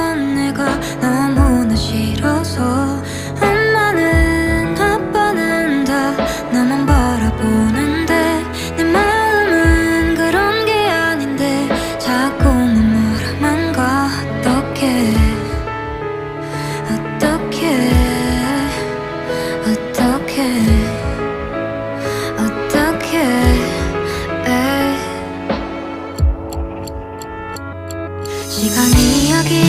건 내가 너무나 싫어서. 엄마는 아빠는 다. 나만 바라보는데. 내 마음은 그런 게 아닌데. 자꾸만 뭐라만 가. 어떡해. 어떡해. 어떡해. 시간 이야기